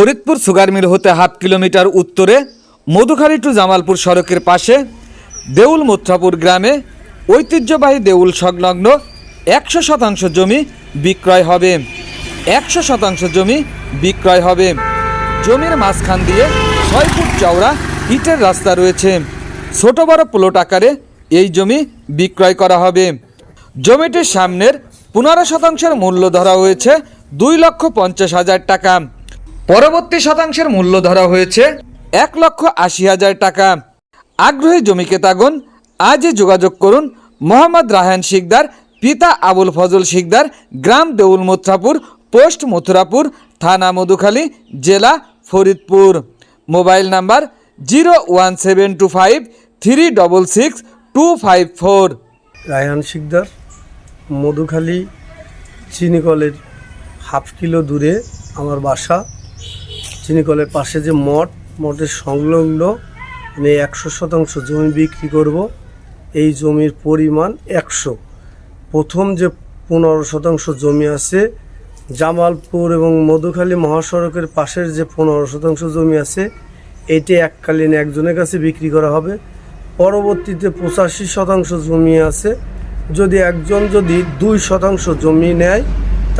Faridpur sugar mill হতে half kilometre উত্তরে Madhukhali two Jamalpur সড়কের পাশে দেউল মুত্রাপুর গ্রামে ঐতিহ্যবাহী দেউল সংলগ্ন একশো শতাংশ জমি বিক্রয় হবে। একশো শতাংশ জমি বিক্রয় হবে। জমির মাঝখান দিয়ে ছয় ফুট চওড়া ইটের রাস্তা রয়েছে। ছোট বড় প্লট আকারে এই জমি বিক্রয় করা হবে। জমিটির সামনের পনেরো শতাংশের মূল্য ধরা হয়েছে দুই লক্ষ পঞ্চাশ হাজার টাকা। পরবর্তী শতাংশের মূল্য ধরা হয়েছে এক লক্ষ আশি হাজার টাকা। আগ্রহী জমি ক্রেতাগণ, আজই যোগাযোগ করুন মোহাম্মদ রাহান শিকদার, পিতা আবুল ফজল শিকদার, গ্রাম দেউল মুথ্রাপুর, পোস্ট মথুরাপুর, থানা মধুখালী, জেলা Faridpur. Mobile number zero one seven two five three double six two five four. Raihan Sikdar, Madhukhali, চিনিকলের half kilo দূরে আমার বাসা। চিনিকলের পাশে যে মঠ, মঠের সংলগ্ন আমি একশো শতাংশ জমি বিক্রি করব। এই জমির পরিমাণ একশো। প্রথম যে পনেরো শতাংশ জমি আছে, জামালপুর এবং মধুখালী মহাসড়কের পাশের যে পনেরো শতাংশ জমি আছে, এটি এককালীন একজনের কাছে বিক্রি করা হবে। পরবর্তীতে পঁচাশি শতাংশ জমি আছে। যদি একজন যদি দুই শতাংশ জমি নেয়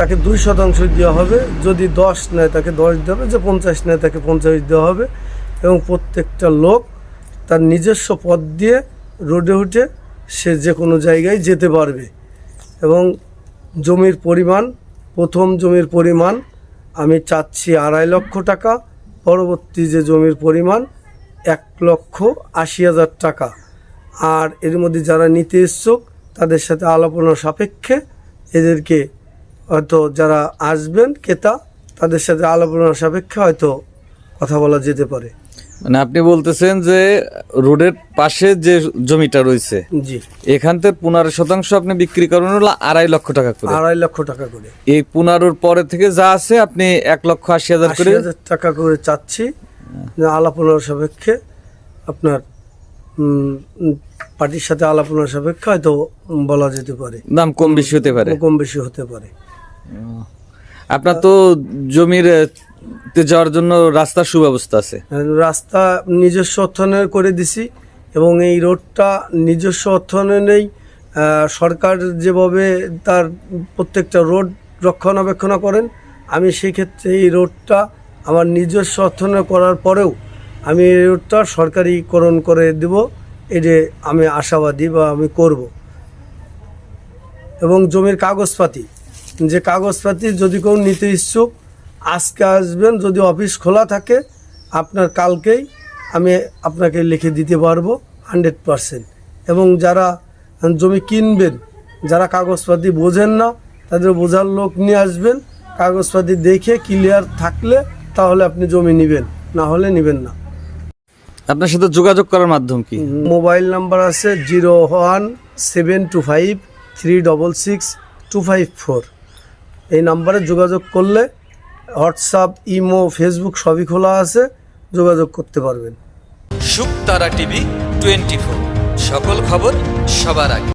তাকে দুই শতাংশ দেওয়া হবে, যদি দশ নেয় তাকে দশ দেওয়া হবে, যে পঞ্চাশ নেয় তাকে পঞ্চাশ দেওয়া হবে। এবং প্রত্যেকটা লোক তার নিজস্ব পথ দিয়ে রোডে উঠে সে যে কোনো জায়গায় যেতে পারবে। এবং জমির পরিমাণ, প্রথম জমির পরিমাণ, আমি চাচ্ছি আড়াই লক্ষ টাকা, পরবর্তী যে জমির পরিমাণ, এক লক্ষ আশি হাজার টাকা। আর এর মধ্যে যারা নিতে ইচ্ছুক, তাদের সাথে আলোচনা সাপেক্ষে এদেরকে হয়তো যারা আসবেন ক্রেতা তাদের সাথে আলোচনা সাপেক্ষে হয়তো কথা বলা যেতে পারে। মানে আপনি বলতেছেন যে রোডের পাশে যে জমিটা রয়েছে জি। এখান থেকে পনেরো শতাংশ আপনি বিক্রি করবেন হলো আড়াই লক্ষ টাকা করে। আড়াই লক্ষ টাকা করে। এই পনেরোর পরে থেকে যা আছে আপনি এক লক্ষ আশি হাজার করে টাকা করে চাচ্ছি। আলাপনার সাপেক্ষে আপনার পার্টির সাথে আলাপনার সাপেক্ষে হয়তো বলা যেতে পারে। দাম কম বেশি হতে পারে। কম বেশি হতে পারে। আপনার তো জমির যাওয়ার জন্য রাস্তার সুব্যবস্থা আছে। রাস্তা নিজস্ব অর্থায়নের করে দিছি এবং এই রোডটা নিজস্ব অর্থায়নেই আহ, সরকার যেভাবে তার প্রত্যেকটা রোড রক্ষণাবেক্ষণ করেন আমি সেই ক্ষেত্রে এই রোডটা আমার নিজস্ব অর্থায়ন করার পরেও আমি এই রোডটা সরকারিকরণ করে দেব এটা আমি আশাবাদী বা আমি করব। এবং জমির কাগজপাতি যে কাগজপাতি যদি কেউ নিতে ইচ্ছুক আজকে আসবেন যদি অফিস খোলা থাকে আপনার কালকেই আমি আপনাকে লিখে দিতে পারব হান্ড্রেড পারসেন্ট। এবং যারা জমি কিনবেন যারা কাগজপাতি বোঝেন না তাদের বোঝার লোক নিয়ে আসবেন কাগজপাতি দেখে ক্লিয়ার থাকলে তাহলে আপনি জমি নেবেন না হলে নেবেন না। আপনার সাথে যোগাযোগ করার মাধ্যম কি? মোবাইল নাম্বার আছে zero one seven two five three double six two five four. এই নাম্বারে যোগাযোগ করলে হোয়াটসঅ্যাপ, ইমো, ফেসবুক সবই খোলা আছে, যোগাযোগ করতে পারবেন। শুকতারা টিভি টোয়েন্টি সকল খবর সবার আগে।